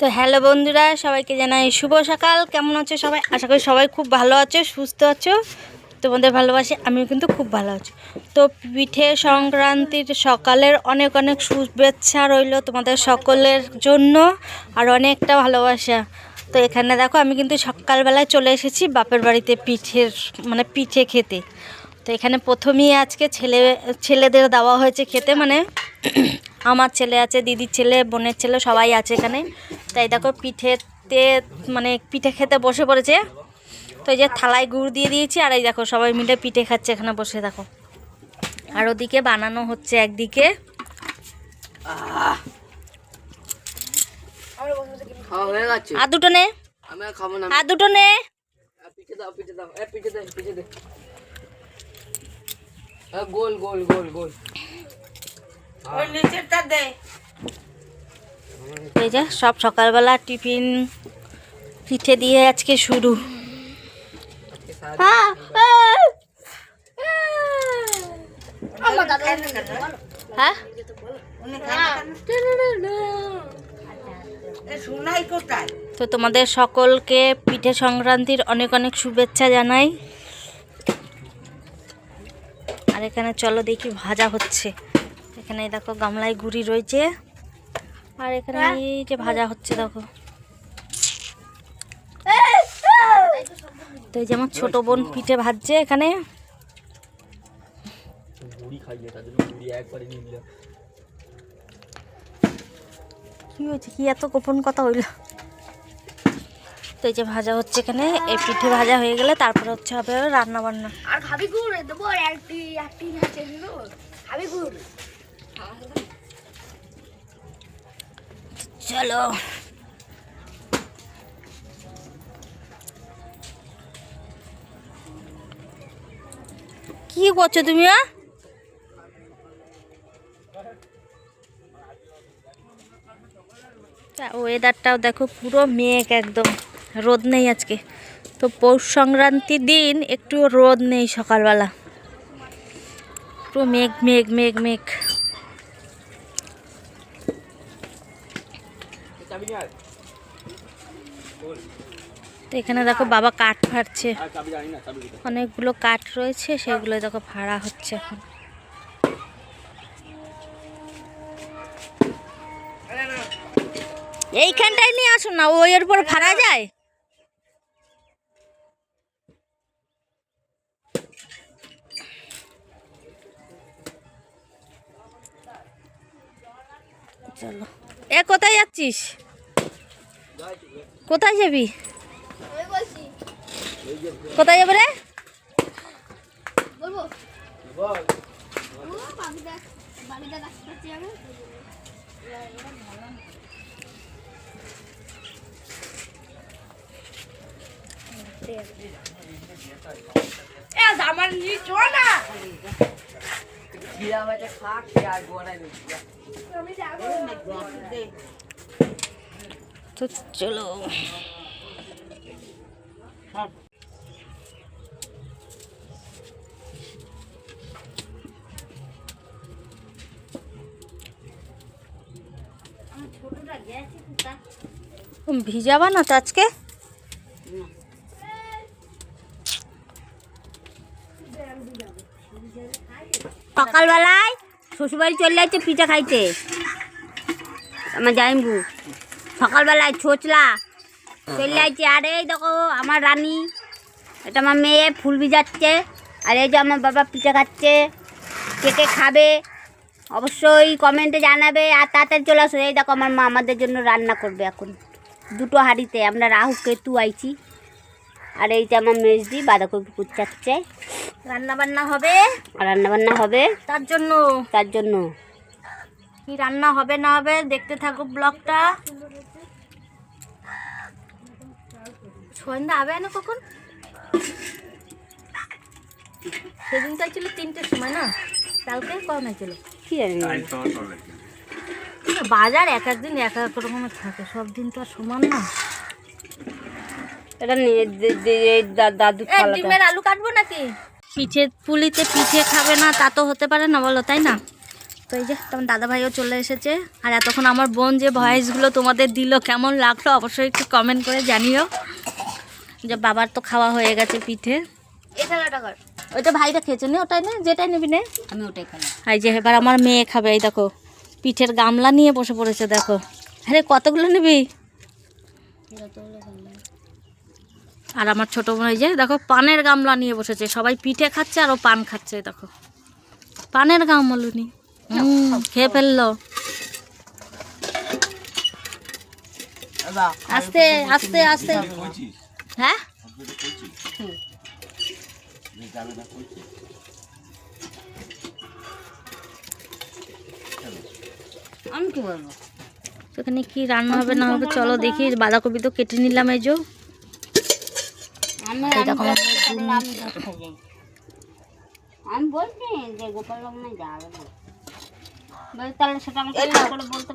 তো হ্যালো বন্ধুরা, সবাইকে জানাই শুভ সকাল। কেমন আছো সবাই? আশা করি সবাই খুব ভালো আছো, সুস্থ আছো। তোমাদের ভালোবাসি আমিও কিন্তু খুব ভালো আছি। তো পিঠে সংক্রান্তির সকালের অনেক অনেক শুভেচ্ছা রইল তোমাদের সকলের জন্য আর অনেকটা ভালোবাসা। তো এখানে দেখো, আমি কিন্তু সকালবেলায় চলে এসেছি বাপের বাড়িতে পিঠের মানে পিঠে খেতে। তো এখানে প্রথমেই আজকে ছেলে, ছেলেদের দেওয়া হয়েছে খেতে মানে আমার ছেলে আছে, দিদির ছেলে, বোনের ছেলে সবাই আছে এখানে। তাই দেখো পিঠেতে মানে পিঠে খেতে বসে পড়েছে। তো এই যে থালায় গুড় দিয়ে দিয়েছি আর এই দেখো সবাই মিলে পিঠে খাচ্ছে এখানে বসে দেখো। আর ওদিকে বানানো হচ্ছে একদিকে। হয়ে আর দুটো নে। আর খাব না। আর দুটো নে। আ, পিঠে দাও পিঠে দাও। এ পিঠে দে পিঠে দে। এ, গোল গোল গোল গোল। এই যে সব সকালবেলা টিফিন পিঠে দিয়ে আজকে শুরু। হ্যাঁ? তো তোমাদের সকলকে পিঠে সংক্রান্তির অনেক অনেক শুভেচ্ছা জানাই। আর এখানে চলো দেখি ভাজা হচ্ছে। এখানে দেখো গামলায় গুড়ি রয়েছে। আর এখানে এই যে ভাজা হচ্ছে দেখো। তো এই যে আমার ছোট বোন পিঠে ভাজছে এখানে। কি হয়েছে? কি এত গোপন কথা হইল? তো এই যে ভাজা হচ্ছে এখানে। এই পিঠে ভাজা হয়ে গেলে তারপরে হচ্ছে হবে রান্না বান্না আর খাবি গুড়? দেবো একটি একটি আছে গুড়? চলো। কি করছ তুমি ওয়েদারটাও দেখো, পুরো মেঘ একদম, রোদ নেই আজকে। তো পৌষ সংক্রান্তির দিন একটু রোদ নেই সকালবেলা। পুরো মেঘ মেঘ মেঘ মেঘ। তো এখানে দেখো বাবা কাঠ কোথায়? অনেকগুলো কাঠ রয়েছে সেগুলো দেখো ভাড়া হচ্ছে এখন। এইখানটায় নিয়ে আসুন না ওই এর উপর ভাড়া যায়? চলো। এ কোথায় যাচ্ছিস? কোথায় যাবি? কোথায় যাবে রে? আমার নিচ না। খিয়া খা গোড়ায় আমি যাব। তো চলো। ভিজাবা না তো আজকে? সকালবেলায় শ্বশুরবাড়ি চলে যাচ্ছে পিঠা খাইতে। আমার জাইম্বু সকালবেলায় ছোচলা চলে যাচ্ছে আর এই দেখো আমার রানী এটা আমার মেয়ে ফুল ভিজাচ্ছে। আর এই যে আমার বাবা পিঠা খাচ্ছে কে কে খাবে। অবশ্যই কমেন্টে জানাবে। আর তাড়াতাড়ি চলে আসো। এই দেখো আমার মা আমাদের জন্য রান্না করবে এখন। দুটো হাঁড়িতে আমরা রাহু কেতু আইছি আর এই যে আমার মেজদি বাঁধাকপি কুচাচ্ছে। রান্না বান্না হবে? আর রান্না বান্না হবে। তার জন্য? তার জন্য। কি রান্না হবে না হবে দেখতে থাকো ব্লগটা। সন্ধ্যা হবে না কখন? সেদিন তো ছিল তিনটের সময় না? কালকে কখন হয়েছিল? কি বাজার এক এক দিন এক এক রকমের থাকে সব দিন তো আর সমান না। এটা নিয়ে দাদু ডিমের আলু কাটবো নাকি? পিঠে পুলিতে পিঠে খাবে না তা তো হতে পারে না বলো তাই না? তো এই যে তোমার দাদা ভাইও চলে এসেছে। আর এতক্ষণ আমার বোন যে ভয়েসগুলো তোমাদের দিল কেমন লাগল অবশ্যই একটু কমেন্ট করে জানিও। যে বাবার তো খাওয়া হয়ে গেছে পিঠে ওইটা ভাইটা খেয়েছে নে ওটাই নে যেটাই নিবি নে আমি ওটাই এই যে এবার আমার মেয়ে খাবে এই দেখো পিঠের গামলা নিয়ে বসে পড়েছে দেখো আরে কতগুলো নিবি আর আমার ছোট বোন এই যে দেখো পানের গামলা নিয়ে বসেছে সবাই পিঠে খাচ্ছে আর ও পান খাচ্ছে দেখো পানের গামলা নি হুম, খেয়ে ফেলল আস্তে আস্তে আস্তে হ্যাঁ? আমি কি বলব? সেখানে কি রান্না হবে না হবে চলো দেখি বাঁধাকপি তো কেটে নিলাম এই যে। আমি বলছি গোপাল যাবে। না তাহলে সেটা আমাকে বলতে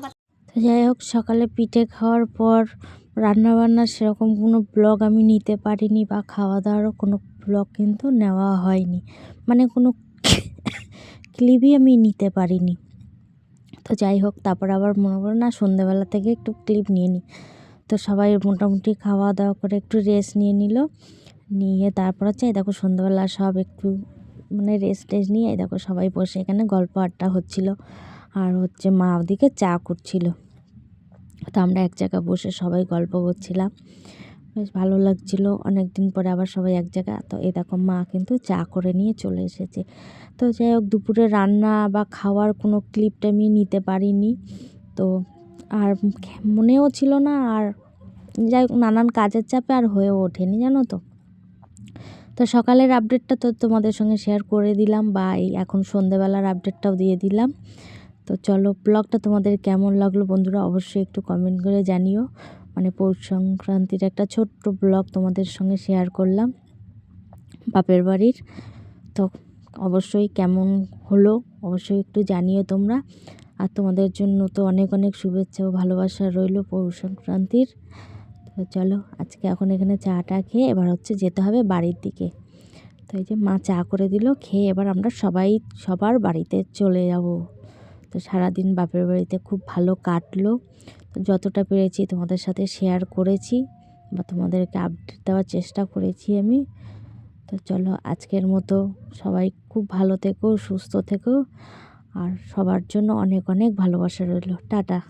যাই হোক সকালে পিঠে খাওয়ার পর রান্না বান্নার সেরকম কোনো ব্লগ আমি নিতে পারিনি বা খাওয়া দাওয়ারও কোনো ব্লগ কিন্তু নেওয়া হয়নি। মানে কোনো ক্লিপই আমি নিতে পারিনি। তো যাই হোক, তারপর আবার মনে করো না সন্ধ্যেবেলা থেকে একটু ক্লিপ নিয়ে নিই তো সবাই মোটামুটি খাওয়া দাওয়া করে একটু রেস্ট নিয়ে নিল। নিয়ে তারপর হচ্ছে, এই দেখো সন্ধ্যেবেলা সব একটু মানে রেস্ট টেস্ট নিয়ে, এই দেখো সবাই বসে এখানে গল্প আড্ডা হচ্ছিল। আর হচ্ছে মা ওদিকে চা করছিল। তো আমরা এক জায়গায় বসে সবাই গল্প করছিলাম। বেশ ভালো লাগছিল। অনেক দিন পরে আবার সবাই এক জায়গা তো এই দেখো মা কিন্তু চা করে নিয়ে চলে এসেছে। তো যাই হোক, দুপুরে রান্না বা খাওয়ার কোনো ক্লিপটা আমি নিতে পারিনি। তো আর মনেও ছিল না আর যাই হোক, নানান কাজের চাপে আর হয়েও ওঠেনি, জানো তো। তো সকালের আপডেটটা তো তোমাদের সঙ্গে শেয়ার করে দিলাম বা এই এখন সন্ধেবেলার আপডেটটাও দিয়ে দিলাম। তো চলো ব্লগটা তোমাদের কেমন লাগল বন্ধুরা অবশ্যই একটু কমেন্ট করে জানিও। মানে পৌষ সংক্রান্তির একটা ছোট্ট ব্লগ তোমাদের সঙ্গে শেয়ার করলাম বাপের বাড়ির। তো অবশ্যই কেমন হলো অবশ্যই একটু জানিও তোমরা। আর তোমাদের জন্য তো অনেক অনেক শুভেচ্ছা ও ভালোবাসা রইল পৌষ সংক্রান্তির। তো চলো আজকে এখন এখানে চাটা খেয়ে এবার হচ্ছে যেতে হবে বাড়ির দিকে। তো এই যে মা চা করে দিল, খেয়ে এবার আমরা সবাই সবার বাড়িতে চলে যাব। তো সারাদিন বাপের বাড়িতে খুব ভালো কাটলো। তো যতটা পেরেছি তোমাদের সাথে শেয়ার করেছি বা তোমাদেরকে আপডেট দেওয়ার চেষ্টা করেছি আমি। তো চলো আজকের মতো সবাই খুব ভালো থেকো, সুস্থ থেকো। আর সবার জন্য অনেক অনেক ভালোবাসা রইল। টাটা।